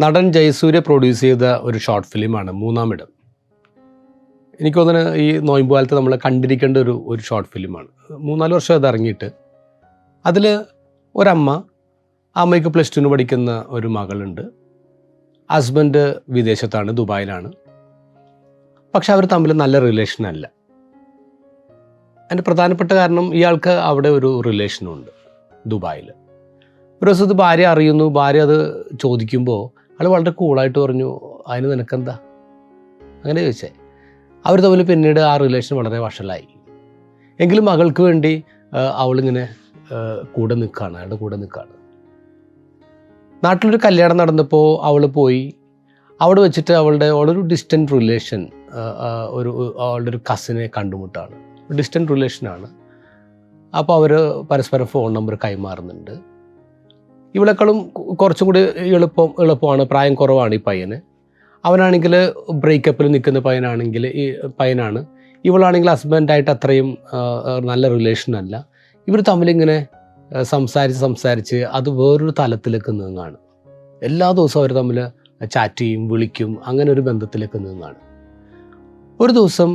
നടൻ ജയസൂര്യ പ്രൊഡ്യൂസ് ചെയ്ത ഒരു ഷോർട്ട് ഫിലിമാണ് മൂന്നാമിടം. എനിക്ക് തോന്നുന്നു ഈ നോയമ്പ് കാലത്ത് നമ്മൾ കണ്ടിരിക്കേണ്ട ഒരു ഒരു ഷോർട്ട് ഫിലിമാണ് മൂന്നാൽ വർഷം അത് ഇറങ്ങിയിട്ട് അതിൽ ഒരമ്മ ആ അമ്മയ്ക്ക് പ്ലസ് ടുവിന് പഠിക്കുന്ന ഒരു മകളുണ്ട്. ഹസ്ബൻഡ് വിദേശത്താണ് ദുബായിലാണ്. പക്ഷെ അവർ തമ്മിൽ നല്ല റിലേഷൻ അല്ല. അതിന്റെ പ്രധാനപ്പെട്ട കാരണം ഇയാൾക്ക് അവിടെ ഒരു റിലേഷനുണ്ട് ദുബായിൽ ഒരു ദിവസം ഭാര്യ അറിയുന്നു ഭാര്യ അത് ചോദിക്കുമ്പോൾ ആൾ വളരെ കൂളായിട്ട് പറഞ്ഞു അതിന് നിനക്കെന്താ? അങ്ങനെ ചോദിച്ചേ. അവർ തമ്മിൽ പിന്നീട് ആ റിലേഷൻ വളരെ വഷളായി. എങ്കിലും മകൾക്ക് വേണ്ടി അവളിങ്ങനെ കൂടെ നിൽക്കുകയാണ് അയാളുടെ കൂടെ നിൽക്കുകയാണ് നാട്ടിലൊരു കല്യാണം നടന്നപ്പോൾ അവൾ പോയി. അവിടെ വെച്ചിട്ട് അവളുടെ അവളൊരു ഡിസ്റ്റന്റ് റിലേഷൻ ഒരു അവളുടെ ഒരു കസിനെ കണ്ടുമുട്ടാണ്. ഡിസ്റ്റന്റ് റിലേഷനാണ് അപ്പോൾ അവർ പരസ്പരം ഫോൺ നമ്പർ കൈമാറുന്നുണ്ട്. ഇവളെക്കാളും കുറച്ചും കൂടി എളുപ്പം എളുപ്പമാണ് പ്രായം കുറവാണ് ഈ പയ്യന്. അവനാണെങ്കിൽ ബ്രേക്കപ്പിൽ നിൽക്കുന്ന പയ്യനാണെങ്കിൽ ഈ പയ്യനാണ്. ഇവളാണെങ്കിൽ ഹസ്ബൻഡായിട്ട് അത്രയും നല്ല റിലേഷനല്ല ഇവർ തമ്മിലിങ്ങനെ സംസാരിച്ച് സംസാരിച്ച് അത് വേറൊരു തലത്തിലേക്ക് നീങ്ങാണ്. എല്ലാ ദിവസവും അവർ തമ്മിൽ ചാറ്റ് ചെയ്യും വിളിക്കും അങ്ങനെ ഒരു ബന്ധത്തിലേക്ക് നീങ്ങാണ്. ഒരു ദിവസം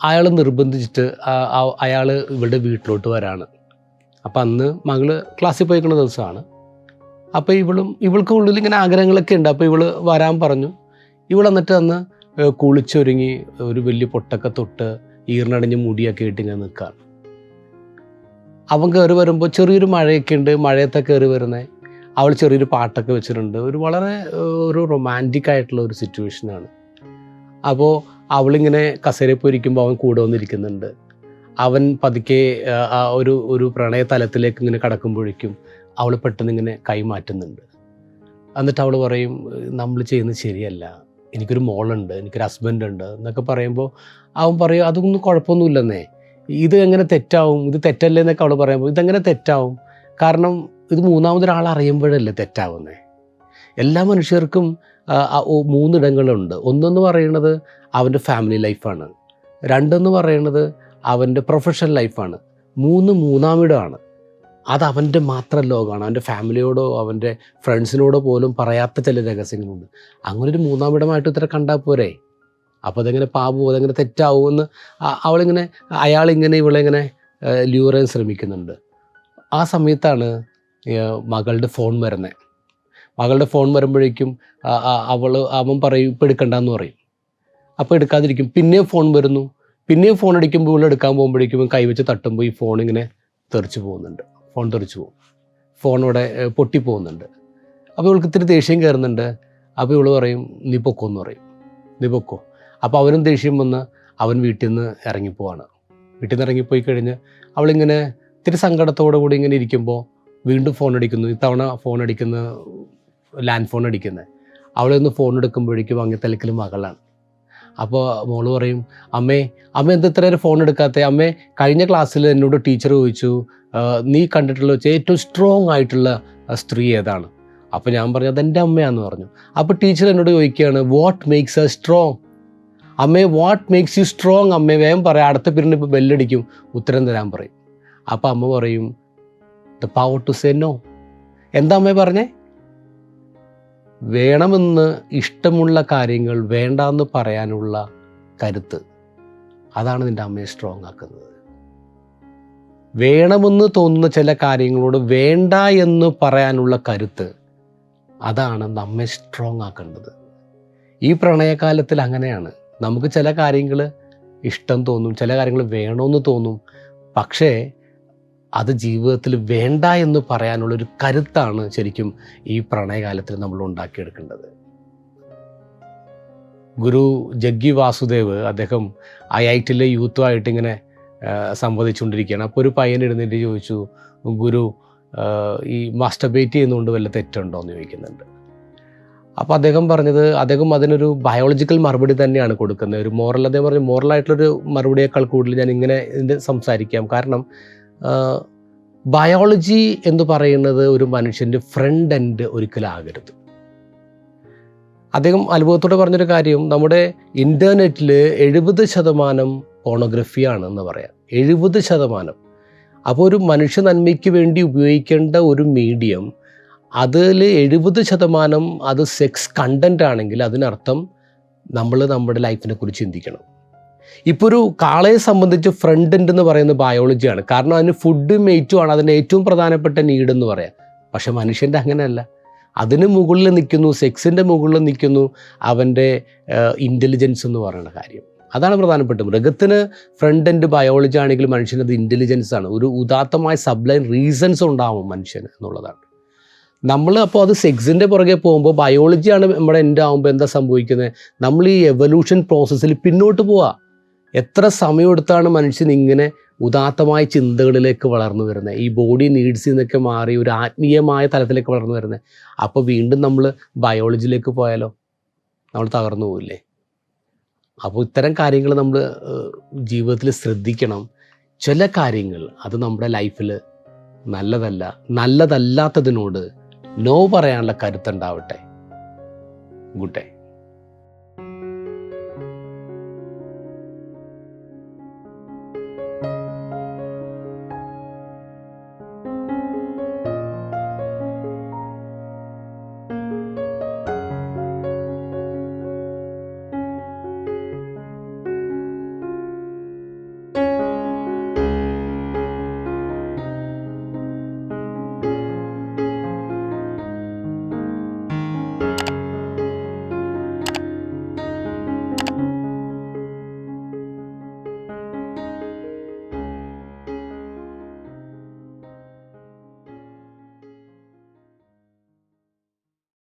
അയാൾ നിർബന്ധിച്ചിട്ട് അയാൾ ഇവളുടെ വീട്ടിലോട്ട് വരാണ്. അപ്പം അന്ന് മകൾ ക്ലാസ്സിൽ പോയിക്കുന്ന ദിവസമാണ്. അപ്പോൾ ഇവളും ഇവൾക്ക് ഉള്ളിൽ ഇങ്ങനെ ആഗ്രഹങ്ങളൊക്കെ ഉണ്ട്. അപ്പോൾ ഇവൾ വരാൻ പറഞ്ഞു. ഇവൾ എന്നിട്ട് അന്ന് കുളിച്ചൊരുങ്ങി ഒരു വലിയ പൊട്ടൊക്കെ തൊട്ട് ഈറിനടഞ്ഞ് മുടിയൊക്കെ ഇട്ട് ഇങ്ങനെ നിൽക്കുകയാണ് അവൻ കയറി വരുമ്പോൾ ചെറിയൊരു മഴയൊക്കെ ഉണ്ട്. മഴയത്തെ കയറി വരുന്നത് അവൾ ചെറിയൊരു പാട്ടൊക്കെ വെച്ചിട്ടുണ്ട്. ഒരു വളരെ ഒരു റൊമാന്റിക് ആയിട്ടുള്ള ഒരു സിറ്റുവേഷനാണ് അപ്പോൾ അവളിങ്ങനെ കസേരയിൽ പോയിരിക്കുമ്പോൾ അവൻ കൂടെ വന്നിരിക്കുന്നുണ്ട്. അവൻ പതുക്കെ ആ, ഒരു ഒരു പ്രണയ തലത്തിലേക്ക് ഇങ്ങനെ കടക്കുമ്പോഴേക്കും അവൾ പെട്ടെന്ന് ഇങ്ങനെ കൈമാറ്റുന്നുണ്ട് എന്നിട്ട് അവൾ പറയും നമ്മൾ ചെയ്യുന്നത് ശരിയല്ല. എനിക്കൊരു മോളുണ്ട് എനിക്കൊരു ഹസ്ബൻഡ് ഉണ്ട് എന്നൊക്കെ പറയുമ്പോൾ അവൻ പറയും അതൊന്നും കുഴപ്പമൊന്നുമില്ലെന്നേ. ഇത് എങ്ങനെ തെറ്റാവും? ഇത് തെറ്റല്ലേ എന്നൊക്കെ അവൾ പറയുമ്പോൾ ഇതെങ്ങനെ തെറ്റാവും? കാരണം ഇത് മൂന്നാമതൊരാൾ അറിയുമ്പോഴല്ലേ തെറ്റാവുന്നേ. എല്ലാ മനുഷ്യർക്കും മൂന്നിടങ്ങളുണ്ട്. ഒന്നെന്ന് പറയുന്നത് അവന്റെ ഫാമിലി ലൈഫാണ് രണ്ടെന്ന് പറയുന്നത് അവന്റെ പ്രൊഫഷണൽ ലൈഫാണ് മൂന്ന് മൂന്നാമിടമാണ്. അത് അവന്റെ മാത്രം ലോകമാണ്. അവന്റെ ഫാമിലിയോടോ അവന്റെ ഫ്രണ്ട്സിനോടോ പോലും പറയാത്ത ചില രഹസ്യങ്ങളുണ്ട്. അങ്ങനെ ഒരു മൂന്നാമിടമായിട്ട് ഇത്ര കണ്ടാൽ പോരെ? അപ്പോൾ അതെങ്ങനെ പാപവും അതെങ്ങനെ തെറ്റാവുമെന്ന് അവളിങ്ങനെ അയാളിങ്ങനെ ഇവളിങ്ങനെ ലൂറാൻ ശ്രമിക്കുന്നുണ്ട്. ആ സമയത്താണ് മകളുടെ ഫോൺ വരുന്നത് മകളുടെ ഫോൺ വരുമ്പോഴേക്കും അവൾ അവൻ പറയും ഇപ്പം എടുക്കണ്ടെന്ന് പറയും. അപ്പോൾ എടുക്കാതിരിക്കും. പിന്നെയും ഫോൺ വരുന്നു. പിന്നെയും ഫോൺ അടിക്കുമ്പോൾ എടുക്കാൻ പോകുമ്പോഴേക്കും കൈവച്ച് തട്ടുമ്പോൾ ഈ ഫോൺ ഇങ്ങനെ തെറിച്ചു പോകുന്നുണ്ട്. ഫോൺ തെറിച്ചു പോകും. ഏഹ്, പൊട്ടിപ്പോകുന്നുണ്ട് അപ്പോൾ ഇവൾക്ക് ഇത്തിരി ദേഷ്യം കയറുന്നുണ്ട്. അപ്പോൾ ഇവൾ പറയും നീ പൊക്കോ എന്ന് പറയും. നീ പൊക്കോ? അപ്പോൾ അവനും ദേഷ്യം വന്ന് അവൻ വീട്ടിൽ നിന്ന് ഇറങ്ങിപ്പോവാണ്. വീട്ടിൽ നിന്ന് ഇറങ്ങിപ്പോയി കഴിഞ്ഞ് അവളിങ്ങനെ ഇത്തിരി സങ്കടത്തോടു കൂടി ഇങ്ങനെ ഇരിക്കുമ്പോൾ വീണ്ടും ഫോൺ അടിക്കുന്നു. ഇത്തവണ ഫോൺ അടിക്കുന്ന ലാൻഡ് ഫോൺ അടിക്കുന്നത് അവളൊന്ന് ഫോൺ എടുക്കുമ്പോഴേക്കും അങ്ങത്തലക്കിൽ മകളാണ് അപ്പോൾ മോൾ പറയും അമ്മേ അമ്മ എന്ത് ഇത്ര ഫോൺ എടുക്കാത്തേ? അമ്മേ കഴിഞ്ഞ ക്ലാസ്സിൽ എന്നോട് ടീച്ചർ ചോദിച്ചു നീ കണ്ടിട്ടുള്ള വെച്ച് ഏറ്റവും സ്ട്രോങ് ആയിട്ടുള്ള സ്ത്രീ ഏതാണ്? അപ്പോൾ ഞാൻ പറഞ്ഞു അതെന്റെ അമ്മയാന്ന് പറഞ്ഞു. അപ്പോൾ ടീച്ചർ എന്നോട് ചോദിക്കുകയാണ് വാട്ട് മേക്സ് എ സ്ട്രോങ് അമ്മേ വാട്ട് മേക്സ് യു സ്ട്രോങ് അമ്മേ? വേഗം പറയാം അടുത്ത പീരീഡിന് ഇപ്പോൾ ബെല്ലടിക്കും ഉത്തരം തരാൻ പറയും. അപ്പോൾ അമ്മ പറയും the power to say no എന്താ അമ്മേ പറഞ്ഞേ? വേണമെന്ന് ഇഷ്ടമുള്ള കാര്യങ്ങൾ വേണ്ടാന്ന് പറയാനുള്ള കരുത്ത് അതാണ് നിന്റെ അമ്മയെ സ്ട്രോങ് ആക്കുന്നത്. വേണമെന്ന് തോന്നുന്ന ചില കാര്യങ്ങളോട് വേണ്ട എന്ന് പറയാനുള്ള കരുത്ത് അതാണ് നമ്മെ സ്ട്രോങ് ആക്കേണ്ടത്. ഈ പ്രണയകാലത്തിൽ അങ്ങനെയാണ്. നമുക്ക് ചില കാര്യങ്ങൾ ഇഷ്ടം തോന്നും ചില കാര്യങ്ങൾ വേണമെന്ന് തോന്നും. പക്ഷേ അത് ജീവിതത്തിൽ വേണ്ട എന്ന് പറയാനുള്ളൊരു കരുത്താണ് ശരിക്കും ഈ പ്രണയകാലത്തിൽ നമ്മൾ ഉണ്ടാക്കിയെടുക്കേണ്ടത്. ഗുരു ജഗ്ഗി വാസുദേവ് അദ്ദേഹം ഐ ഐ ടിയിലെ യൂത്തുമായിട്ട് ഇങ്ങനെ സംവദിച്ചുകൊണ്ടിരിക്കുകയാണ്. അപ്പോൾ ഒരു പയ്യൻ എഴുന്നേറ്റ് ചോദിച്ചു ഗുരു ഈ മാസ്റ്റർബേറ്റ് ചെയ്യുന്നതുകൊണ്ട് വല്ല തെറ്റുണ്ടോ? എന്ന് ചോദിക്കുന്നുണ്ട്. അപ്പോൾ അദ്ദേഹം പറഞ്ഞത് അദ്ദേഹം അതിനൊരു ബയോളജിക്കൽ മറുപടി തന്നെയാണ് കൊടുക്കുന്നത്. ഒരു മോറൽ അദ്ദേഹം പറഞ്ഞു മോറലായിട്ടുള്ളൊരു മറുപടിയേക്കാൾ കൂടുതൽ ഞാൻ ഇങ്ങനെ ഇതിന്റെ സംസാരിക്കാം. കാരണം ബയോളജി എന്ന് പറയുന്നത് ഒരു മനുഷ്യന്റെ ഫ്രണ്ട് എൻഡ് ഒരിക്കലാകരുത്. അദ്ദേഹം അത്ഭുതത്തോടെ പറഞ്ഞൊരു കാര്യം നമ്മുടെ ഇന്റർനെറ്റിൽ എഴുപത് ശതമാനം പോണോഗ്രഫിയാണെന്ന് പറയാം. എഴുപത് ശതമാനം. അപ്പോൾ ഒരു മനുഷ്യ നന്മയ്ക്ക് വേണ്ടി ഉപയോഗിക്കേണ്ട ഒരു മീഡിയം അതിൽ എഴുപത് ശതമാനം അത് സെക്സ് കണ്ടന്റ് ആണെങ്കിൽ അതിനർത്ഥം നമ്മൾ നമ്മുടെ ലൈഫിനെ കുറിച്ച് ചിന്തിക്കണം. ഇപ്പോൾ ഒരു കാളയെ സംബന്ധിച്ച് ഫ്രണ്ട് എൻഡ് എന്ന് പറയുന്നത് ബയോളജിയാണ് കാരണം അതിന് ഫുഡ് മേറ്റുമാണ് അതിന്റെ ഏറ്റവും പ്രധാനപ്പെട്ട നീഡ് എന്ന് പറയാം. പക്ഷെ മനുഷ്യന്റെ അങ്ങനെയല്ല. അതിന് മുകളിൽ നിൽക്കുന്നു സെക്സിന്റെ മുകളിൽ നിൽക്കുന്നു അവന്റെ ഇന്റലിജൻസ് എന്ന് പറയുന്ന കാര്യം. അതാണ് പ്രധാനപ്പെട്ട മൃഗത്തിന് ഫ്രണ്ട് എൻഡ് ബയോളജി ആണെങ്കിൽ മനുഷ്യനത് ഇന്റലിജൻസ് ആണ്. ഒരു ഉദാത്തമായ സബ്ലൈൻ റീസൺസ് ഉണ്ടാവും മനുഷ്യന് എന്നുള്ളതാണ്. നമ്മൾ അപ്പോൾ അത് സെക്സിന്റെ പുറകെ പോകുമ്പോൾ ബയോളജിയാണ് നമ്മുടെ എൻഡ് ആകുമ്പോൾ എന്താ സംഭവിക്കുന്നത്? നമ്മൾ ഈ എവല്യൂഷൻ പ്രോസസ്സിൽ പിന്നോട്ട് പോവുക എത്ര സമയമെടുത്താണ് മനുഷ്യൻ ഇങ്ങനെ ഉദാത്തമായ ചിന്തകളിലേക്ക് വളർന്നു വരുന്നത്? ഈ ബോഡി നീഡ്സിൽ നിന്നൊക്കെ മാറി ഒരു ആത്മീയമായ തലത്തിലേക്ക് വളർന്നു വരുന്നത്. അപ്പോൾ വീണ്ടും നമ്മൾ ബയോളജിയിലേക്ക് പോയാലോ? നമ്മൾ തകർന്നു പോവില്ലേ? അപ്പോൾ ഇത്തരം കാര്യങ്ങൾ നമ്മൾ ജീവിതത്തിൽ ശ്രദ്ധിക്കണം. ചില കാര്യങ്ങൾ അത് നമ്മുടെ ലൈഫിൽ നല്ലതല്ല നല്ലതല്ലാത്തതിനോട് നോ പറയാനുള്ള കരുത്തുണ്ടാവട്ടെ ഗുഡ് ഡേ.